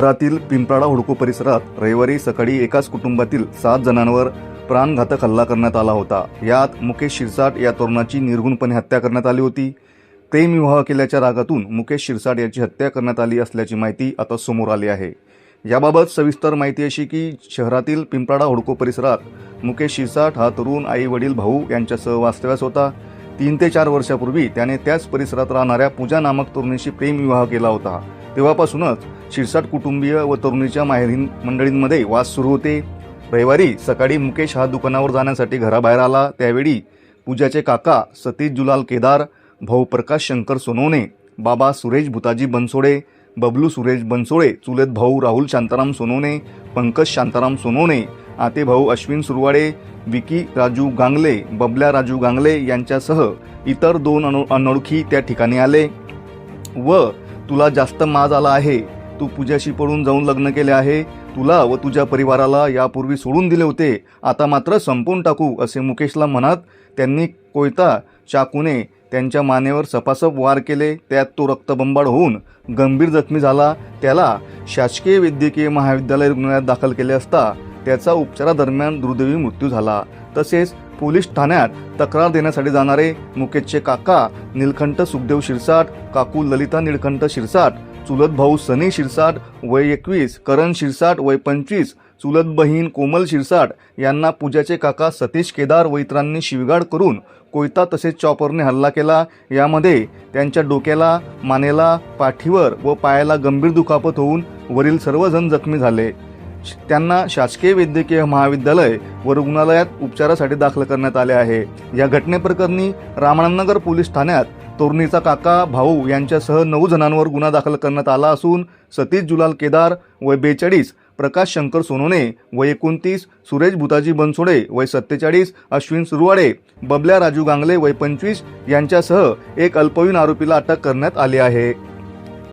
शहरातील पिंपराडा हुडको परिसरात रविवारी सकाळी एकाच कुटुंबातील सात जणांवर प्राणघातक हल्ला करण्यात आला होता. यात मुकेश शिरसाट या तरुणाची निर्गुणपणे हत्या करण्यात आली होती. प्रेमविवाह केल्याच्या रागातून मुकेश शिरसाट याची हत्या करण्यात आली असल्याची माहिती आता समोर आली आहे. याबाबत सविस्तर माहिती अशी की शहरातील पिंपराडा हुडको परिसरात मुकेश शिरसाट हा तरुण आई वडील भाऊ यांच्यासह वास्तव्यास होता. तीन ते चार वर्षापूर्वी त्याने त्याच परिसरात राहणाऱ्या पूजा नामक तरुणीशी प्रेमविवाह केला होता. तेव्हापासूनच शिरसाट कुटुंबीय व तरुणीच्या माहेरीन मंडळींमध्ये वाद सुरू होते. रविवारी सकाळी मुकेश हा दुकानावर जाण्यासाठी घराबाहेर आला. त्यावेळी पूजाचे काका सतीश जुलाल केदार भाऊ प्रकाश शंकर सोनवणे बाबा सुरेश भुताजी बनसोडे बबलू सुरेश बनसोळे चुलत भाऊ राहुल शांताराम सोनवणे पंकज शांताराम सोनवणे आते भाऊ अश्विन सुरवाडे विकी राजू गांगले बबल्या राजू गांगले यांच्यासह इतर दोन अनो अनोळखी त्या ठिकाणी आले व तुला जास्त माज आला आहे. तू पूजाशी पळून जाऊन लग्न केले आहे. तुला व तुझ्या परिवाराला यापूर्वी सोडून दिले होते. आता मात्र संपवून टाकू असे मुकेशला म्हणत त्यांनी कोयता चाकूने त्यांच्या मानेवर सपासप वार केले. त्यात तो रक्तबंबाळ होऊन गंभीर जखमी झाला. त्याला शासकीय वैद्यकीय महाविद्यालय रुग्णालयात दाखल केले असता त्याचा उपचारादरम्यान दुर्दैवी मृत्यू झाला. तसेच पोलीस ठाण्यात तक्रार देण्यासाठी जाणारे मुकेशचे काका नीलकंठ सुखदेव शिरसाट काकू ललिता निळकंठ शिरसाट चुलत भाऊ सनी शिरसाट वय एकवीस करण शिरसाट वय पंचवीस चुलत बहीण कोमल शिरसाट यांना पूजाचे काका सतीश केदार व इतरांनी शिवगाड करून कोयता तसेच चॉपरने हल्ला केला. यामध्ये त्यांच्या डोक्याला मानेला पाठीवर व पायाला गंभीर दुखापत होऊन वरील सर्वजण जखमी झाले. त्यांना शासकीय वैद्यकीय महाविद्यालय व रुग्णालयात उपचारासाठी दाखल करण्यात आले आहे. या घटनेप्रकरणी रामानंदनगर पोलीस ठाण्यात तोरणीचा काका भाऊ यांच्यासह नऊ जणांवर गुन्हा दाखल करण्यात आला असून सतीश जुलाल केदार वय बेचाळीस प्रकाश शंकर सोनोने वय एकोणतीस सुरेश भुताजी बनसोडे वय सत्तेचाळीस अश्विन सुरवाडे बबल्या राजू गांगले वय पंचवीस यांच्यासह एक अल्पवयीन आरोपीला अटक करण्यात आली आहे.